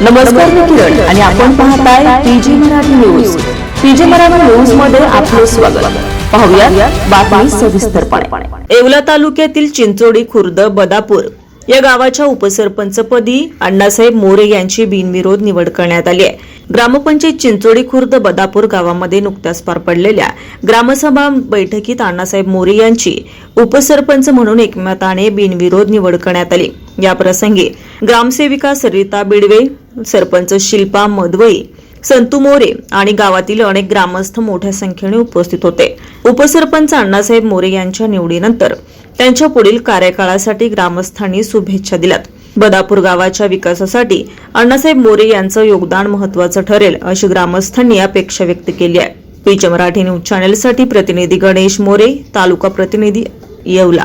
नमस्कार मी किरण आणि आपण पाहताय PG Marathi news. PG Marathi न्यूजमध्ये आपले स्वागत. पाहूया बातमी सविस्तरपणे. येवला तालुक्यातील चिंचोडी खुर्द बदापूर या गावाच्या उपसरपंचपदी अण्णासाहेब मोरे यांची बिनविरोध निवड करण्यात आली आहे. ग्रामपंचायत चिंचोडी खुर्द बदापूर गावामध्ये नुकत्याच पार पडलेल्या ग्रामसभा बैठकीत अण्णासाहेब मोरे यांची उपसरपंच म्हणून एकमताने बिनविरोध निवड करण्यात आली. याप्रसंगी ग्रामसेविका सरिता बिडवे सरपंच शिल्पा मदवई संतू मोरे आणि गावातील अनेक ग्रामस्थ मोठ्या संख्येने उपस्थित होते. उपसरपंच अण्णासाहेब मोरे यांच्या निवडीनंतर त्यांच्या पुढील कार्यकाळासाठी ग्रामस्थांनी शुभेच्छा दिल्यात. बदापूर गावाच्या विकासासाठी अण्णासाहेब मोरे यांचं योगदान महत्वाचं ठरेल अशी ग्रामस्थांनी अपेक्षा व्यक्त केली आहे. पीच मराठी न्यूज चॅनेलसाठी प्रतिनिधी गणेश मोरे तालुका प्रतिनिधी येवला.